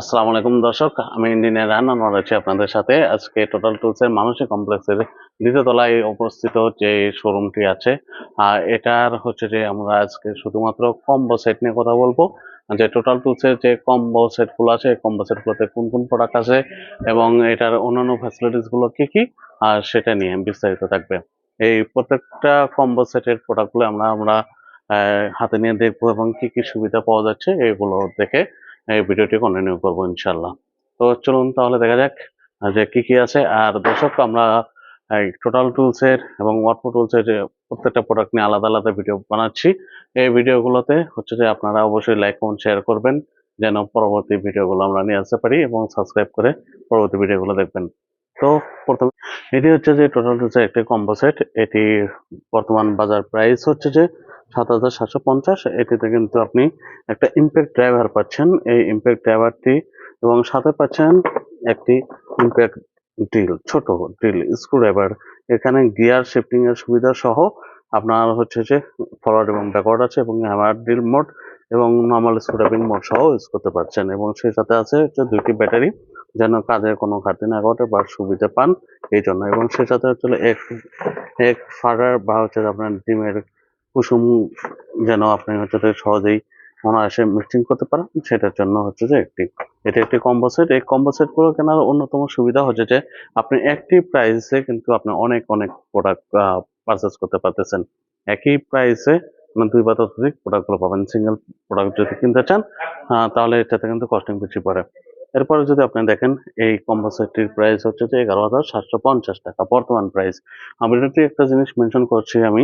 আসসালামু আলাইকুম দর্শক, আমি ইঞ্জিনিয়ার রান্না রয়েছি আপনাদের সাথে। আজকে টোটাল টুলসের মানসিক কমপ্লেক্সের দ্বিতীয় তলায় অবস্থিত যে শোরুমটি আছে এটার হচ্ছে যে আমরা আজকে শুধুমাত্র কম্বো সেট নিয়ে কথা বলব। যে টোটাল টুলসের যে কম্বো সেটগুলো আছে কম্বো সেটগুলোতে কোন কোন প্রোডাক্ট আছে এবং এটার অন্যান্য ফ্যাসিলিটিসগুলো কি কি, আর সেটা নিয়ে বিস্তারিত থাকবে। এই প্রত্যেকটা কম্বো সেটের প্রোডাক্টগুলো আমরা আমরা হাতে নিয়ে দেখব এবং কী কী সুবিধা পাওয়া যাচ্ছে, এগুলো দেখে এই ভিডিওটি কন্টিনিউ করব ইনশাল্লাহ তো চলুন তাহলে দেখা যাক যে কি কি আছে। আর দর্শক, আমরা, এই টোটাল টুলসের এবং ওয়াটপো টুলসের প্রত্যেকটা প্রোডাক্ট নিয়ে আলাদা আলাদা ভিডিও বানাচ্ছি। এই ভিডিওগুলোতে হচ্ছে যে আপনারা অবশ্যই লাইক কমেন্ট শেয়ার করবেন, যেন পরবর্তী ভিডিওগুলো আমরা নিয়ে আসতে পারি এবং সাবস্ক্রাইব করে পরবর্তী ভিডিওগুলো দেখবেন। তো প্রথমে, এটি হচ্ছে যে টোটাল টুলসের একটি কম্বো সেট এটি বর্তমান বাজার প্রাইস হচ্ছে যে সাত হাজার সাতশো পঞ্চাশ। এটিতে কিন্তু আপনি একটা ইম্প্যাক্ট ড্রাইভার পাচ্ছেন। এই ইম্প্যাক্ট ড্রাইভারটি এবং সাথে পাচ্ছেন একটি ইম্প্যাক্ট ড্রিল ছোট ড্রিল স্ক্রু ড্রাইভার এখানে গিয়ার শিফটিং এর সুবিধা সহ আপনার হচ্ছে যে ফরওয়ার্ড এবং ব্যাকওয়ার্ড আছে এবং হ্যামার ড্রিল মোড এবং নর্মাল স্ক্রু ড্রাইভিং মোড সহ ইউজ করতে পারছেন এবং সেই সাথে আছে হচ্ছে দুইটি ব্যাটারি যেন কাজে কোনো ঘাটতি না ঘটে বা সুবিধা পান। এই জন্য এবং সেই সাথে হচ্ছে এক এক ফাডার বা হচ্ছে আপনার ডিমের কুসুম যেন আপনি হচ্ছে যে সহজেই অনায়াসে মিক্সিং করতে পারেন সেটার জন্য হচ্ছে যে একটি, এটি একটি কম্বো সেট এই কম্বো সেটগুলো কেনার অন্যতম সুবিধা হচ্ছে যে আপনি একটি প্রাইসে কিন্তু আপনি অনেক অনেক প্রোডাক্ট পারচেস করতে পারতেছেন। একই প্রাইসে মানে দুই বা ততোধিক প্রোডাক্টগুলো পাবেন। সিঙ্গেল প্রোডাক্ট যদি কিনতে চান তাহলে এটাতে কিন্তু কস্টিং বেশি পড়ে। এরপরে যদি আপনি দেখেন, এই কম্বো সেটটির প্রাইস হচ্ছে যে এগারো হাজার সাতশো পঞ্চাশ টাকা বর্তমান প্রাইস আমি একটা জিনিস মেনশন করছি আমি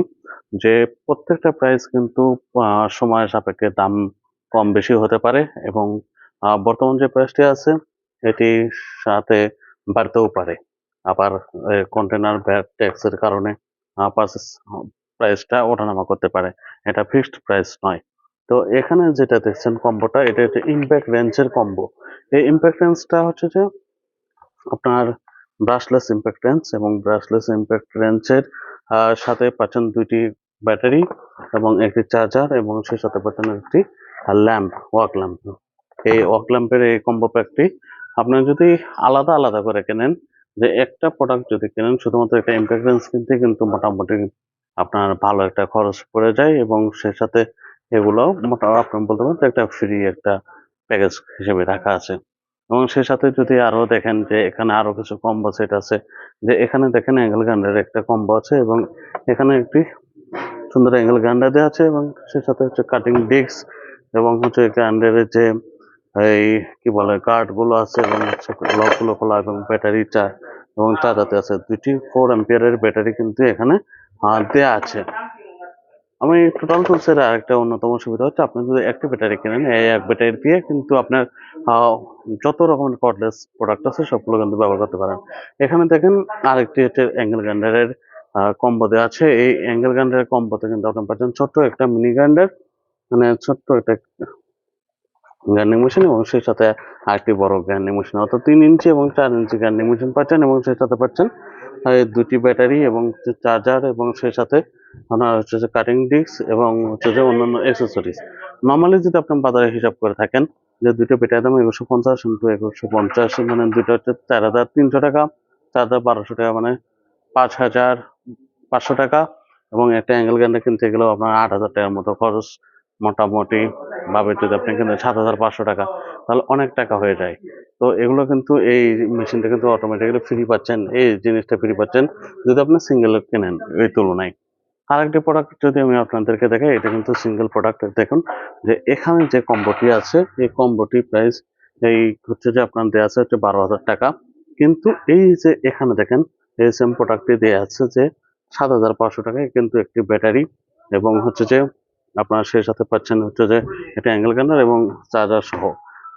যে প্রত্যেকটা প্রাইস কিন্তু আহ, সময়ের সাপেক্ষে দাম কম বেশি হতে পারে এবং বর্তমান যে প্রাইসটি আছে এটি সাথে বাড়তেও পারে। আবার কন্টেনার ব্যাট ট্যাক্সের কারণে প্রাইসটা ওঠানামা করতে পারে। এটা ফিক্সড প্রাইস নয়। তো এখানে যেটা দেখছেন কম্বোটা এটা হচ্ছে ইম্প্যাক্ট রেঞ্জের কম্বো এই ইম্প্যাক্ট রেঞ্জটা হচ্ছে যে আপনার ব্রাশলেস ইম্প্যাক্ট রেঞ্জ এবং ব্রাশলেস ইম্প্যাক্ট রেঞ্জের সাথে পাচ্ছেন দুইটি ব্যাটারি এবং একটি চার্জার এবং সেই সাথে পাচ্ছেন একটি ল্যাম্প ওয়াক ল্যাম্প এই ওয়াক ল্যাম্পের এই কম্বো প্যাকটি আপনার যদি আলাদা আলাদা করে কেনেন, যে একটা প্রোডাক্ট যদি কেনেন, শুধুমাত্র একটা ইম্প্যাক্ট কিনতে কিন্তু মোটামুটি আপনার ভালো একটা খরচ পড়ে যায় এবং সেই সাথে এগুলো মোটামুটি আপনি বলতে পারেন একটা ফ্রি একটা প্যাকেজ হিসেবে রাখা আছে। এবং সেই সাথে যদি আরও দেখেন যে এখানে আরও কিছু কম্বো সেট আছে, যে এখানে দেখেন অ্যাঙ্গেল গান্ডের একটা কম্বো আছে এবং এখানে একটি সুন্দর অ্যাঙ্গেল গান্ডা দেওয়া আছে এবং সেই সাথে হচ্ছে কাটিং ডিস্ক এবং হচ্ছে গান্ডের যে এই কি বলে কার্ডগুলো আছে এবং হচ্ছে লকগুলো খোলা এবং ব্যাটারি চা এবং চার্জাতে আছে দুইটি ফোর এম্পিয়ারের ব্যাটারি কিন্তু এখানে দেয়া আছে। আমি টোটাল টুলসের আরেকটা অন্যতম সুবিধা হচ্ছে আপনি যদি একটি ব্যাটারি কেনেন, এই এক ব্যাটারি দিয়ে কিন্তু আপনার যত রকমের কর্ডলেস প্রোডাক্ট আছে সবগুলো কিন্তু ব্যবহার করতে পারেন। এখানে দেখেন আরেকটি হচ্ছে অ্যাঙ্গেল গ্রাইন্ডারের কম্বো দেওয়া আছে। এই অ্যাঙ্গেল গ্রাইন্ডারের কম্বোতে কিন্তু আপনি পাচ্ছেন ছোট্ট একটা মিনি গ্রাইন্ডার মানে ছোট্ট একটা গ্রাইন্ডিং মেশিন এবং সেই সাথে আরেকটি বড় গ্রাইন্ডিং মেশিন অর্থাৎ তিন ইঞ্চি এবং চার ইঞ্চি গ্রাইন্ডিং মেশিন পাচ্ছেন এবং সেই সাথে পাচ্ছেন দুটি ব্যাটারি এবং চার্জার এবং সেই সাথে আপনার হচ্ছে যে কাটিং ডিস্ক এবং হচ্ছে যে অন্যান্য অ্যাক্সেসরিজ নর্মালি যদি আপনি বাজারে হিসাব করে থাকেন যে দুটো ব্যাটারি দাম একুশশো পঞ্চাশ ইন্টু একুশশো পঞ্চাশ মানে দুটো হচ্ছে চার হাজার তিনশো টাকা, চার হাজার বারোশো টাকা মানে পাঁচ হাজার পাঁচশো টাকা এবং একটা অ্যাঙ্গেল গ্যান্ডার কিনতে গেলেও আপনার আট হাজার টাকার মতো খরচ মোটামুটি ভাবে যদি আপনি কিনেন সাত হাজার পাঁচশো টাকা, তাহলে অনেক টাকা হয়ে যায়। তো এগুলো কিন্তু এই মেশিনটা কিন্তু অটোমেটিক্যালি ফ্রি পাচ্ছেন, এই জিনিসটা ফ্রি পাচ্ছেন যদি আপনি সিঙ্গেল কেনেন এই তুলনায়। আরেকটি প্রোডাক্ট যদি আমি আপনাদেরকে দেখাই, এটা কিন্তু সিঙ্গেল প্রোডাক্ট দেখুন যে এখানে যে কম্বোটি আছে, এই কম্বোটি প্রাইস এই হচ্ছে যে আপনার দেওয়া আছে হচ্ছে বারো হাজার টাকা। কিন্তু এই যে এখানে দেখেন, এই সেম প্রোডাক্টটি দেওয়া আছে যে সাত হাজার পাঁচশো টাকায় কিন্তু একটি ব্যাটারি এবং হচ্ছে যে আপনার সেই সাথে পাচ্ছেন হচ্ছে যে এটা অ্যাঙ্গেল গানার এবং চার্জার সহ।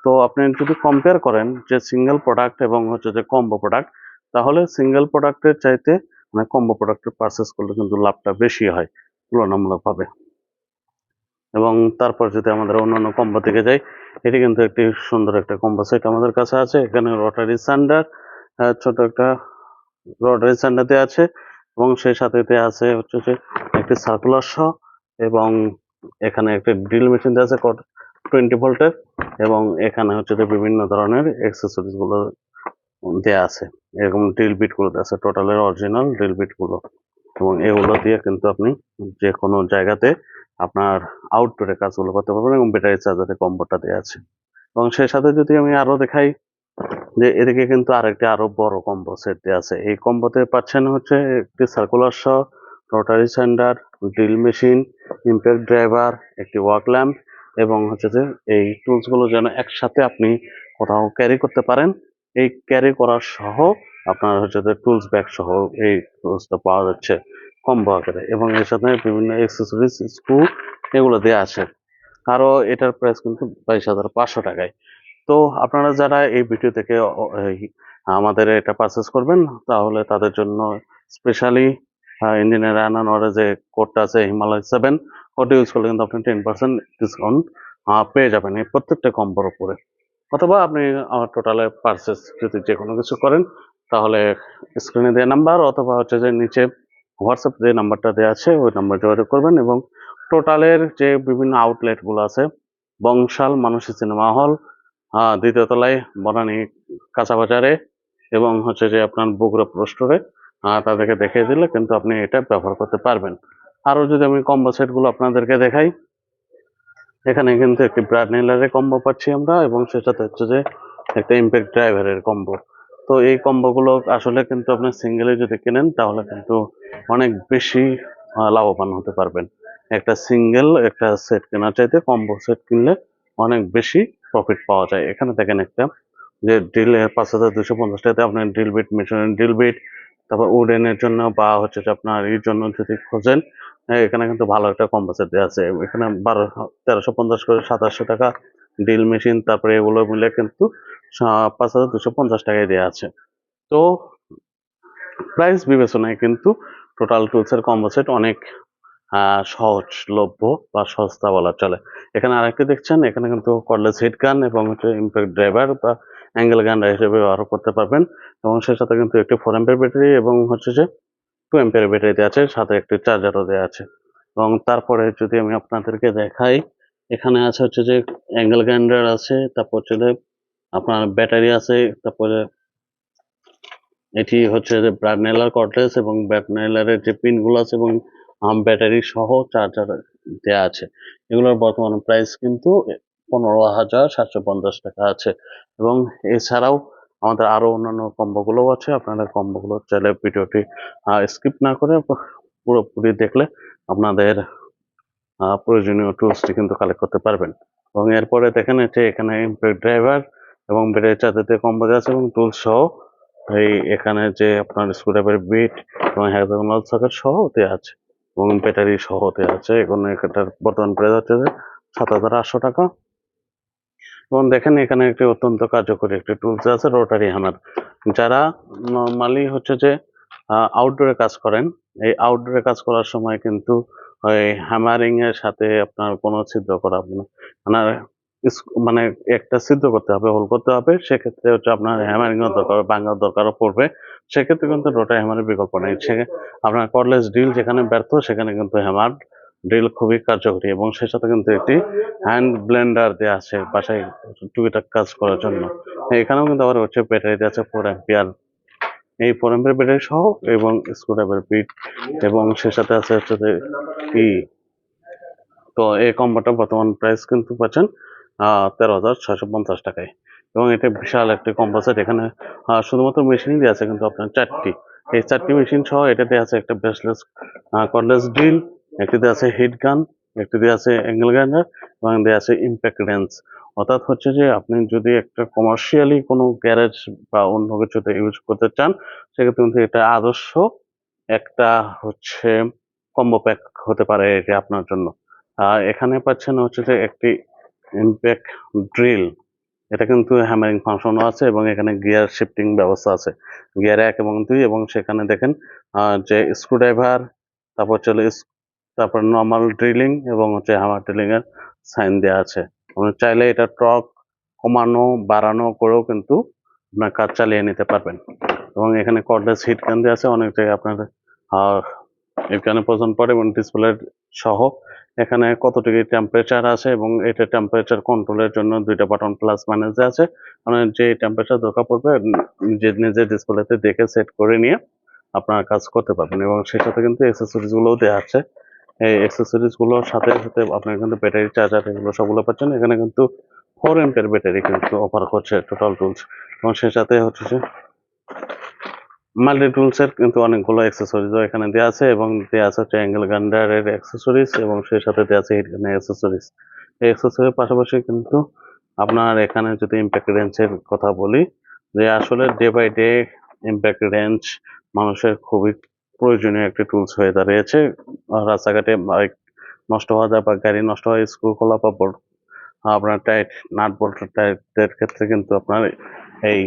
তো আপনি যদি কম্পেয়ার করেন যে সিঙ্গেল প্রোডাক্ট এবং হচ্ছে যে কম্বো প্রোডাক্ট তাহলে সিঙ্গেল প্রোডাক্টের চাইতে মানে কম্বো প্রোডাক্টের পারচেস করলে কিন্তু লাভটা বেশি হয় তুলনামূলকভাবে। এবং তারপর যদি আমাদের অন্যান্য কম্বো থেকে যাই, এটি কিন্তু একটি সুন্দর একটা কম্বো সেট আমাদের কাছে আছে। এখানে রটারি স্যান্ডার ছোট একটা রটারি স্যান্ডার দেওয়া আছে। এবং সেই সাথে দেওয়া আছে হচ্ছে যে একটি সার্কুলার সহ এবং এখানে একটি ড্রিল মেশিন দেওয়া আছে টোয়েন্টি ভোল্টের এবং এখানে হচ্ছে যে বিভিন্ন ধরনের অ্যাক্সেসরিজগুলো দেয়া আছে। এরকম ড্রিল বিটগুলো দেয়া আছে টোটালের অরিজিনাল ড্রিল বিটগুলো। এবং এগুলো দিয়ে কিন্তু আপনি যে কোনো জায়গাতে আপনার আউটডোরে কাজগুলো করতে পারবেন এবং ব্যাটারি চার্জারের কম্বোটা দেওয়া আছে। এবং সেই সাথে যদি আমি আরও দেখাই যে এদিকে কিন্তু আরেকটি আরও বড় কম্বো সেট আছে। এই কম্বোতে পাচ্ছেন হচ্ছে একটি circular saw rotary sander drill machine impact driver একটি ওয়ার্ক ল্যাম্প এবং হচ্ছে যে এই টুলসগুলো যেন একসাথে আপনি কোথাও ক্যারি করতে পারেন। এই ক্যারি করার সহ আপনার হচ্ছে যে টুলস ব্যাগ সহ এই টুলসটা পাওয়া যাচ্ছে কম্বো আকারে এবং এর সাথে বিভিন্ন অ্যাক্সেসরিজ স্ক্রু এগুলো দেওয়া আছে। আরও এটার প্রাইস কিন্তু বাইশ হাজার পাঁচশো টাকায়। তো আপনারা যারা এই ভিডিও থেকে আমাদের এটা পারচেস করবেন, তাহলে তাদের জন্য স্পেশালি ইঞ্জিনিয়ার আনানোর যে কোডটা আছে হিমালয় সেভেন ওটা ইউজ করলে কিন্তু আপনি টেন পার্সেন্ট ডিসকাউন্ট পেয়ে যাবেন এই প্রত্যেকটা কম্বোর উপরে। অথবা আপনি আমার টোটালে পারচেস যদি যে কোনো কিছু করেন, তাহলে স্ক্রিনে দেওয়া নাম্বার অথবা হচ্ছে যে নিচে হোয়াটসঅ্যাপ যে নাম্বারটা দেওয়া আছে, ওই নাম্বার যোগাযোগ করবেন এবং টোটালের যে বিভিন্ন আউটলেটগুলো আছে, বংশাল মানসী সিনেমা হল আহ, দ্বিতীয় তলায় বনানী কাঁচা বাজারে এবং হচ্ছে যে আপনার বগুড়া প্রস্টোরে তাদেরকে দেখিয়ে দিলে কিন্তু আপনি এটা ব্যবহার করতে পারবেন। আরও যদি আমি কম্বো সেটগুলো আপনাদেরকে দেখাই এখানে কিন্তু একটি ব্রাড নেলারের কম্বো পাচ্ছি আমরা এবং সেটাতে হচ্ছে যে একটা ইম্প্যাক্ট ড্রাইভারের কম্বো। তো এই কম্বোগুলো আসলে কিন্তু আপনি সিঙ্গেলে যদি কেনেন তাহলে কিন্তু অনেক বেশি লাভবান হতে পারবেন। একটা সিঙ্গেল একটা সেট কেনার চাইতে কম্বো সেট কিনলে অনেক বেশি প্রফিট পাওয়া যায়। এখানে দেখেন একটা যে ড্রিল পাঁচ হাজার দুশো পঞ্চাশ টাকাতে আপনার ড্রিল বিট মেশিনের ড্রিল বিট তারপর উডেনের জন্য বা হচ্ছে যে আপনার এর জন্য যদি খোঁজেন হ্যাঁ, এখানে কিন্তু ভালো একটা সেট দেওয়া আছে। এখানে বারো তেরোশো পঞ্চাশ করে সাতাশশো টাকা ড্রিল মেশিন তারপরে এগুলো মিলে কিন্তু পাঁচ হাজার দুশো পঞ্চাশ টাকায় দেওয়া আছে। তো প্রাইস বিবেচনায় কিন্তু টোটাল টুলসের কম্বো সেট অনেক সহজলভ্য বা সস্তা বলা চলে। এখানে আরেকটি দেখছেন, এখানে কিন্তু কর্ডলেস হিট গান এবং হচ্ছে ইম্প্যাক্ট ড্রাইভার বা অ্যাঙ্গেল গান হিসেবে ব্যবহার করতে পারবেন। এবং সেই সাথে কিন্তু একটি ফোর এম্পের ব্যাটারি এবং হচ্ছে যে টু এম্পের ব্যাটারি দেওয়া আছে, সাথে একটি চার্জারও দেওয়া আছে। এবং তারপরে যদি আমি আপনাদেরকে দেখাই, এখানে আছে হচ্ছে যে অ্যাঙ্গেল গ্রাইন্ডার আছে, তারপর হচ্ছে আপনার ব্যাটারি আছে, তারপরে এটি হচ্ছে যে ব্রাডনেলার কর্ডলেস এবং ব্রাডনেলারের যে পিনগুলো আছে এবং ব্যাটারি সহ চার্জার দেওয়া আছে। এগুলোর বর্তমান প্রাইস কিন্তু পনেরো হাজার সাতশো পঞ্চাশ টাকা আছে। এবং এছাড়াও আমাদের আরও অন্যান্য কম্বোগুলো আছে। আপনারা কম্বোগুলো চাইলে ভিডিওটি স্কিপ না করে পুরোপুরি দেখলে আপনাদের প্রয়োজনীয় টুলসটি কিন্তু কালেক্ট করতে পারবেন। এবং এরপরে দেখেন যে এখানে ড্রাইভার এবং ব্যাটারি চার্জার কম্বো আছে এবং টুলস সহ এই এখানে যে আপনার স্ক্রুড্রাইভার বিট এবং হ্যাকজাগোনাল সকেট সহ দেওয়া আছে। এবং ব্যাটারি সহ দেওয়া আছে, এখানে এটার বর্তমান প্রাইস হচ্ছে সাত হাজার আটশো টাকা। এবং দেখেন এখানে একটি অত্যন্ত কার্যকরী একটি টুলস আছে রোটারি হ্যামার যারা নর্মালি হচ্ছে যে আউটডোরে কাজ করেন, এই আউটডোরে কাজ করার সময় কিন্তু ওই হ্যামারিং এর সাথে আপনার কোনো ছিদ্র করা আপনার মানে একটা সিদ্ধ করতে হবে হোল করতে হবে, সেক্ষেত্রে হচ্ছে আপনার হ্যামারিং দরকার ভাঙার দরকারও পড়বে। সেক্ষেত্রে কিন্তু রোটারি হ্যামারের বিকল্প নেই। সে আপনার কর্ডলেস ড্রিল যেখানে ব্যর্থ, সেখানে কিন্তু হ্যামার ড্রিল খুবই কার্যকরী এবং সেই সাথে কিন্তু একটি হ্যান্ড ব্লেন্ডার দেওয়া আছে, বাসায় টুকিটাক কাজ করার জন্য। এখানেও কিন্তু আবার হচ্ছে ব্যাটারি দেওয়া আছে ফোর অ্যাম্পিয়ার এই ফোর অ্যাম্পিয়ার ব্যাটারি সহ এবং স্ক্রুড্রাইভার বিট এবং সে সাথে আছে হচ্ছে যে ই তো এই কম্বোটা বর্তমান প্রাইস কিন্তু পাচ্ছেন তেরো হাজার ছয়শো পঞ্চাশ টাকায়। এবং এটা বিশাল একটি কম্বো সেট এখানে শুধুমাত্র মেশিনই আছে, কিন্তু আপনার চারটি। এই চারটি মেশিন সহ এটা দেওয়া আছে একটা ব্রেসলেস কর্ডলেস ড্রিল একটি দেওয়া আছে হিট গান একটি দেওয়া আছে অ্যাঙ্গেল গ্রাইন্ডার এবং দেওয়া আছে ইম্প্যাক্ট রেঞ্জ অর্থাৎ হচ্ছে যে আপনি যদি একটা কমার্শিয়ালি কোনো গ্যারেজ বা অন্য কিছুতে ইউজ করতে চান, সেক্ষেত্রে কিন্তু এটা আদর্শ একটা হচ্ছে কম্বো প্যাক হতে পারে এটি আপনার জন্য। আর এখানে পাচ্ছেন হচ্ছে যে একটি ইম্প্যাক্ট ড্রিল এটা কিন্তু হ্যামারিং ফাংশনও আছে এবং এখানে গিয়ার শিফটিং ব্যবস্থা আছে। গিয়ার এক এবং দুই এবং সেখানে দেখেন যে স্ক্রুড্রাইভার তারপর চলে তারপর নর্মাল ড্রিলিং এবং হচ্ছে হ্যামার ড্রিলিং এর সাইন দেওয়া আছে। চাইলে এটা টর্ক কমানো, বাড়ানো করেও কিন্তু আপনার কাজ চালিয়ে নিতে পারবেন। এবং এখানে কর্ডলেস হিট গান দেওয়া আছে, অনেক জায়গায় আপনার এখানে প্রয়োজন পড়ে এবং ডিসপ্লে সহ। এখানে কতটুকু টেম্পারেচার আছে এবং এটা টেম্পারেচার কন্ট্রোলের জন্য দুইটা বাটন প্লাস মাইনাস আছে। মানে যে টেম্পারেচার দরকার পড়বে, নিজে নিজে ডিসপ্লেতে দেখে সেট করে নিয়ে আপনার কাজ করতে পারবেন এবং সাথে কিন্তু অ্যাক্সেসরিজ গুলোও দেওয়া আছে। এই অ্যাক্সেসরিজগুলোর সাথে সাথে আপনার কিন্তু ব্যাটারি চার্জার এগুলো সবগুলো পাচ্ছেন। এখানে কিন্তু ফোর এম্পের ব্যাটারি কিন্তু অফার করছে টোটাল টুলস এবং সেই সাথে হচ্ছে যে মাল্টি টুলস এর কিন্তু অনেকগুলো অ্যাক্সেসরিজও এখানে দেওয়া আছে এবং দেওয়া আছে হচ্ছে অ্যাঙ্গেল গান্ডারের অ্যাক্সেসরিজ এবং সেই সাথে দেওয়া আছে হিটগানের অ্যাক্সেসরিজ এই অ্যাক্সেসরির পাশাপাশি কিন্তু আপনার এখানে যদি ইম্প্যাক্ট রেঞ্জের কথা বলি, যে আসলে day by day impact range মানুষের খুবই প্রয়োজনীয় একটি টুলস হয়ে দাঁড়িয়েছে। রাস্তাঘাটে বাইক নষ্ট হওয়া যায় বা গাড়ি নষ্ট হয় স্ক্রু খোলা বা bolt, আপনার টাইট নাট বোল্ট টাইটের ক্ষেত্রে কিন্তু আপনার এই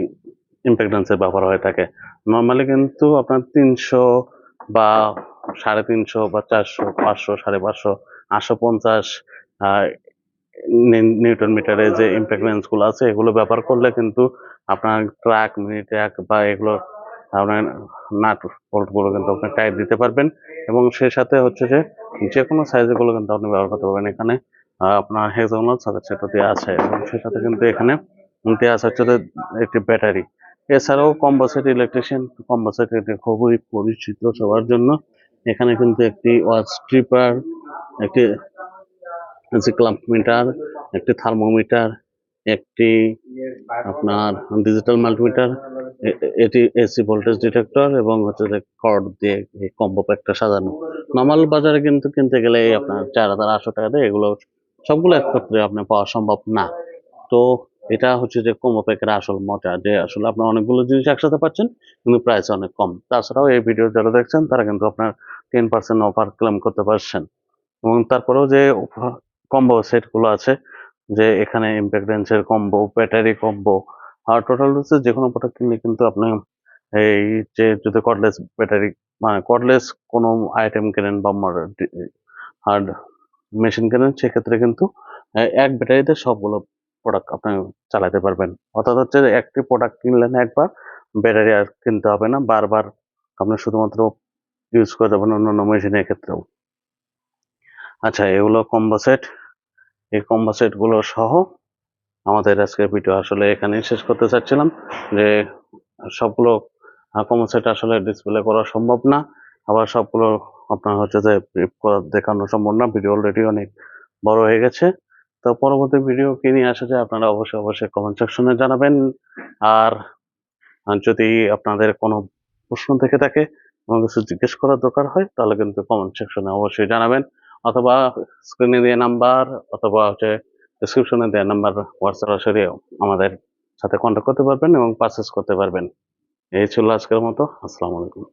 ইম্প্যাক্টেন্সের ব্যবহার হয়ে থাকে। নর্মালি কিন্তু আপনার তিনশো বা সাড়ে তিনশো বা চারশো, পাঁচশো, সাড়ে পাঁচশো, আটশো পঞ্চাশ নিউটন মিটারে যে ইম্প্যাক্টেন্স আছে, এগুলো ব্যবহার করলে কিন্তু আপনার ট্রাক, মিনি ট্রাক বা এগুলো আপনার নাট বোল্টগুলো কিন্তু আপনি টাইট দিতে পারবেন। এবং সেই সাথে হচ্ছে যে যে কোনো সাইজেরগুলো কিন্তু আপনি ব্যবহার করতে পারবেন। এখানে আপনার হেক্সাগোনাল সকেট সেটা দেওয়া আছে। এবং সেই সাথে কিন্তু এখানে দেওয়া আছে হচ্ছে একটি ব্যাটারি। এছাড়াও কম্বোসেট ইলেকট্রিশিয়ান কম্বোসেট এটি খুবই পরিচিত সবার জন্য। এখানে কিন্তু একটি ওয়াচ স্ট্রিপার একটি ক্লাম্প মিটার একটি থার্মোমিটার একটি আপনার ডিজিটাল মাল্টিমিটার এটি এসি ভোল্টেজ ডিটেক্টর এবং হচ্ছে যে কর্ড দিয়ে কম্বো প্যাকটা সাজানো। নর্মাল বাজারে কিন্তু কিনতে গেলে আপনার চার হাজার আটশো টাকা দিয়ে এগুলো সবগুলো একত্রে আপনার পাওয়া সম্ভব না। তো এটা হচ্ছে যে কম্বো প্যাকের আসল মজা, যে আসলে আপনার অনেকগুলো জিনিস একসাথে পাচ্ছেন, কিন্তু প্রাইস অনেক কম। তাছাড়াও এই ভিডিও যারা দেখছেন, তারা কিন্তু আপনার টেন পার্সেন্ট অফার ক্লেম করতে পারছেন। এবং তারপরেও যে কম্বো সেটগুলো আছে, যে এখানে ইম্প্যাক্ট রেঞ্জের কম্বো ব্যাটারি কম্বো আর টোটাল হচ্ছে যে কোনো প্রোডাক্ট কিনলে কিন্তু আপনি এই যে যদি কর্ডলেস ব্যাটারি মানে কর্ডলেস কোনো আইটেম কেনেন বা মডেল হার্ড মেশিন কেনেন, সেক্ষেত্রে কিন্তু এক ব্যাটারিতে সবগুলো প্রোডাক্ট আপনি চালাতে পারবেন। অর্থাৎ হচ্ছে একটি প্রোডাক্ট কিনলেন একবার ব্যাটারি আর কিনতে হবে না, বারবার আপনি শুধুমাত্র ইউজ করে যাবেন অন্যান্য মেশিনের ক্ষেত্রেও। আচ্ছা এগুলো কম্বো সেট এই কম্বো সেট সহ আমাদের আজকের ভিডিও আসলে এখানেই শেষ করতে চাচ্ছিলাম যে সবগুলো কম্বো সেট আসলে ডিসপ্লে করা সম্ভব না। আবার সবগুলো আপনার হচ্ছে যে করে দেখানো সম্ভব না। ভিডিও অলরেডি অনেক বড় হয়ে গেছে। তো পরবর্তী ভিডিও কি নিয়ে আসা যায়, আপনারা অবশ্যই অবশ্যই কমেন্ট সেকশনে জানাবেন। আর যদি আপনাদের কোনো প্রশ্ন থেকে থাকে, কোনো কিছু জিজ্ঞেস করার দরকার হয়, তাহলে কিন্তু কমেন্ট সেকশনে অবশ্যই জানাবেন। অথবা স্ক্রিনে দেওয়া নাম্বার অথবা হচ্ছে ডিসক্রিপশনে দেওয়া নাম্বার হোয়াটসঅ্যাপ সরাসরি আমাদের সাথে কন্ট্যাক্ট করতে পারবেন এবং পারচেস করতে পারবেন। এই ছিল আজকের মতো। আসসালামু আলাইকুম।